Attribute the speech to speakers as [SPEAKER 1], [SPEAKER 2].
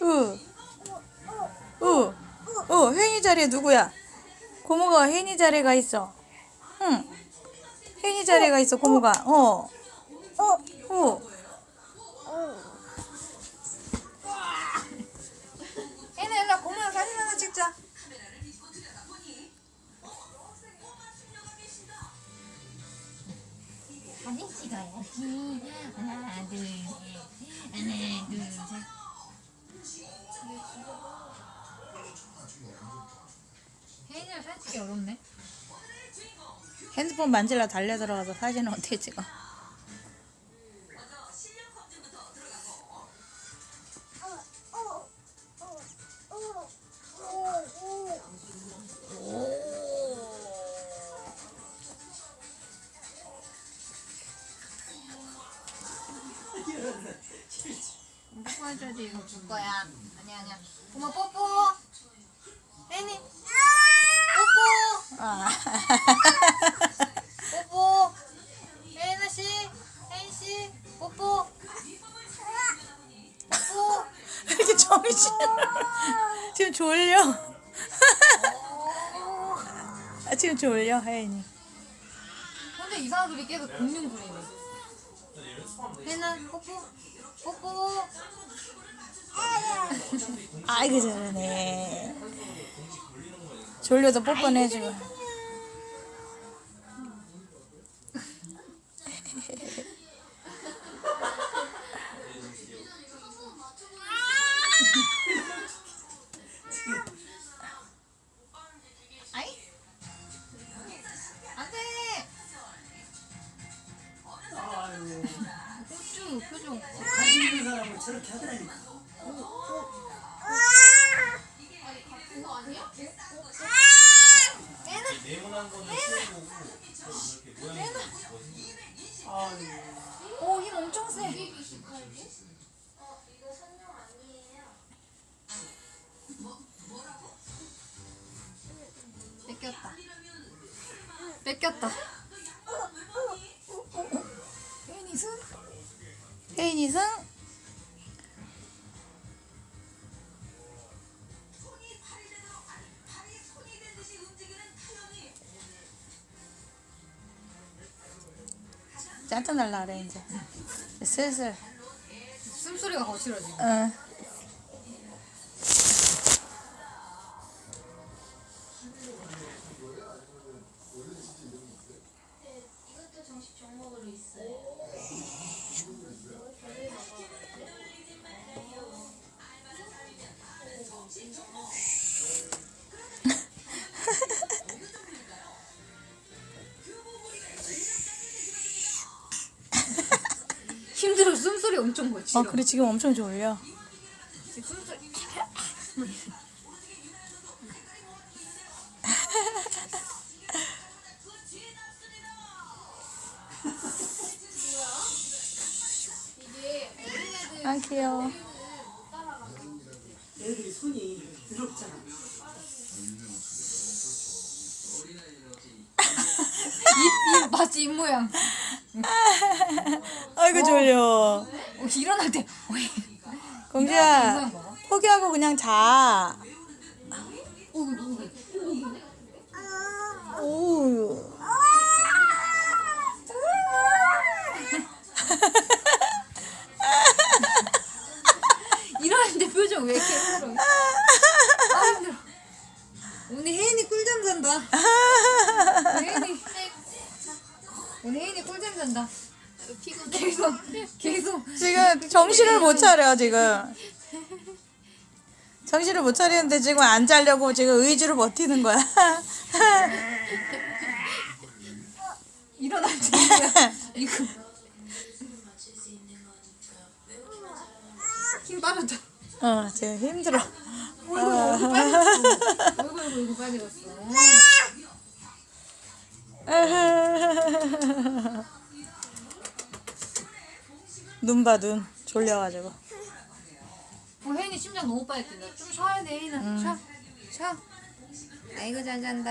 [SPEAKER 1] 어? 어? 이거?
[SPEAKER 2] 어, 혜인이 자리에 누구야? 고모가 혜인이 자리에 가 있어. 응. 혜인이 자리에 가 있어, 고모가. 어. 어. 혜 하나
[SPEAKER 1] 둘셋. 하나 둘셋. 혜인이랑 사진 찍기 어렵네.
[SPEAKER 2] 핸드폰 만질라 달려 들어가서 사진을 어떻게 찍어?
[SPEAKER 1] 뽀뽀해줘야지 이거 줄 거야. 아니야 아니야. 고마 뽀뽀. 혜인이. 뽀뽀.
[SPEAKER 2] 아.
[SPEAKER 1] 뽀뽀. 혜인아 씨 혜인 씨 뽀뽀. 뽀뽀.
[SPEAKER 2] 이렇게 정신 지금 졸려. 아, 지금 졸려, 혜인이.
[SPEAKER 1] 근데 소리 계속 공룡 소리네 혜인아 뽀뽀 뽀뽀
[SPEAKER 2] 아이고 잘하네. 졸려서 뽀뽀는 해주고.
[SPEAKER 3] 저렇게 하더라니까.
[SPEAKER 1] 오힘 엄청 세 뺏겼다 뺏겼다 혜인이 승
[SPEAKER 2] 혜인이 승. 짠짠 날라 그래 이제. 슬슬.
[SPEAKER 1] 숨소리가 거칠어 지금
[SPEAKER 2] 응.
[SPEAKER 4] 이것도 정식 종목으로 있어요.
[SPEAKER 1] 숨소리 엄청 거칠어
[SPEAKER 2] 어 그래 지금 엄청 졸려.
[SPEAKER 1] 지금 숨소리
[SPEAKER 2] 아 귀여워.
[SPEAKER 3] 애들이 손이 더럽잖아.
[SPEAKER 1] 입, 입 맞지 입 모양
[SPEAKER 2] 아이고 졸려.
[SPEAKER 1] 어, 일어날 때 어이.
[SPEAKER 2] 공주야 포기하고 그냥 자. 오.
[SPEAKER 1] 일어날 때 표정 왜 이렇게 힘들어 아 힘들어 오늘 혜인이 꿀잠 잔다 오늘 혜인이 꿀잠 잔다
[SPEAKER 4] 피곤해.
[SPEAKER 1] 계속 계속
[SPEAKER 2] 지금 정신을 못 차려 지금. 정신을 못 차리는데 지금 안 자려고 지금 의지로 버티는 거야.
[SPEAKER 1] 뭐야 이거 힘 빠졌다
[SPEAKER 2] 어 지금 힘들어.
[SPEAKER 1] 어이구 얼굴 빨개졌어 어이구 얼굴 빨개졌어
[SPEAKER 2] 눈 봐 눈. 졸려가지고.
[SPEAKER 1] 어, 혜인이 심장 너무 빨리 뛴다 좀 쉬어야 돼 혜인아 쉬어 쉬어 아이고 잘 잔다.